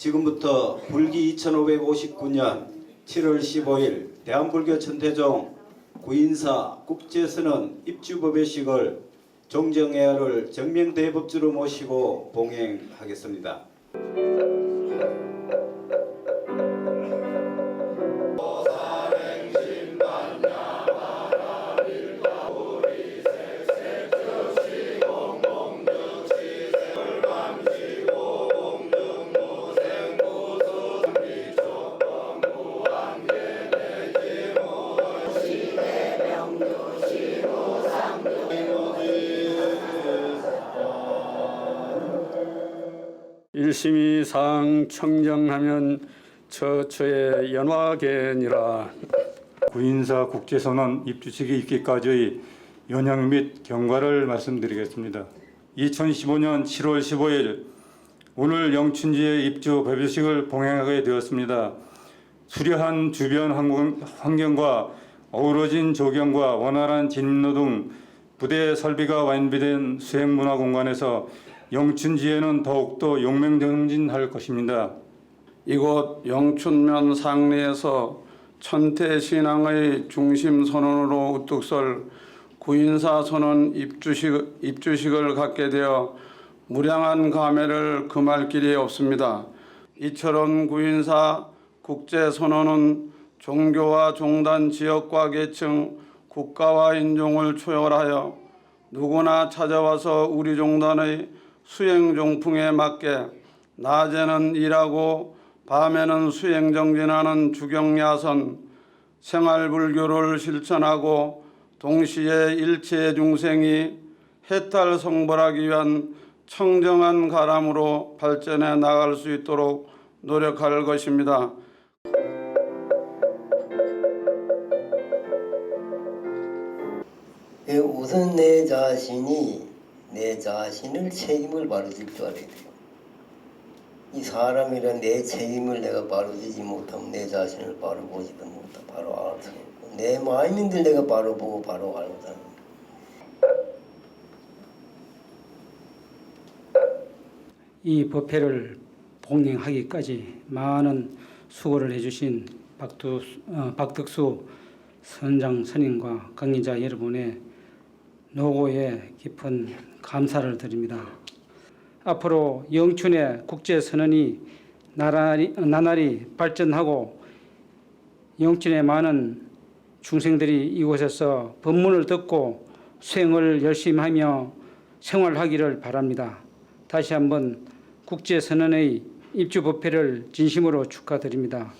지금부터 불기 2559년 7월 15일 대한불교 천태종 구인사 국제선언 입주법의식을 종정회화를 정명대법주로 모시고 봉행하겠습니다. 일심이 상 청정하면 처처의 연화계니라 구인사 국제선언 입주식이 있기까지의 연양 및 경과를 말씀드리겠습니다. 2015년 7월 15일 오늘 영춘지의 입주 배부식을 봉행하게 되었습니다. 수려한 주변 환경- 환경과 어우러진 조경과 원활한 진입로 등 부대 설비가 완비된 수행문화 공간에서 영춘지에는 더욱더 용맹정진할 것입니다. 이곳 영춘면 상리에서 천태신앙의 중심 선언으로 우뚝 설 구인사 선언 입주식, 입주식을 갖게 되어 무량한 감회를 금할 길이 없습니다. 이처럼 구인사 국제 선언은 종교와 종단 지역과 계층 국가와 인종을 초월하여 누구나 찾아와서 우리 종단의 수행 종풍에 맞게 낮에는 일하고 밤에는 수행 정진하는 주경야선 생활불교를 실천하고 동시에 일체 중생이 해탈 성불하기 위한 청정한 가람으로 발전해 나갈 수 있도록 노력할 것입니다. 예, 우선 내 자신이 내 자신을 책임을 바로 질 줄 알아야 돼요. 이 사람이란 내 책임을 내가 바로 지지 못하면 내 자신을 바로 보지도 못하, 바로 알 수가 없고 내 마음인들 내가 바로 보고 바로 알거든. 이 법회를 봉행하기까지 많은 수고를 해주신 박두, 어, 박덕수 선장 선임과 강의자 여러분의 노고에 깊은 감사를 드립니다. 앞으로 영춘의 국제 선언이 나날이, 나날이 발전하고 영춘의 많은 중생들이 이곳에서 법문을 듣고 수행을 열심히 하며 생활하기를 바랍니다. 다시 한번 국제 선언의 입주 법회를 진심으로 축하드립니다.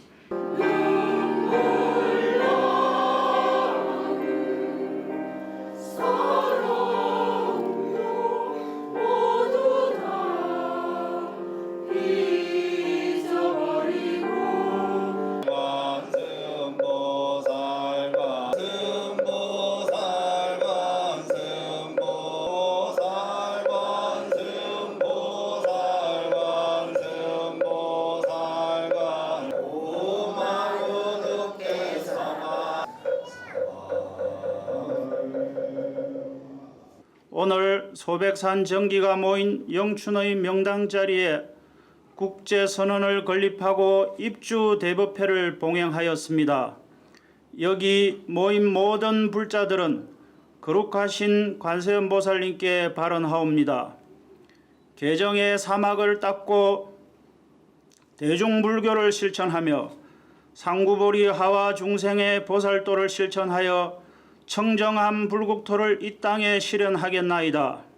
오늘 소백산 정기가 모인 영춘의 명당 자리에 국제 선언을 건립하고 입주 대법회를 봉행하였습니다. 여기 모인 모든 불자들은 거룩하신 관세음보살님께 발언하옵니다. 개정의 사막을 닦고 대중불교를 실천하며 상구보리 하와 중생의 보살도를 실천하여 청정한 불국토를 이 땅에 실현하겠나이다.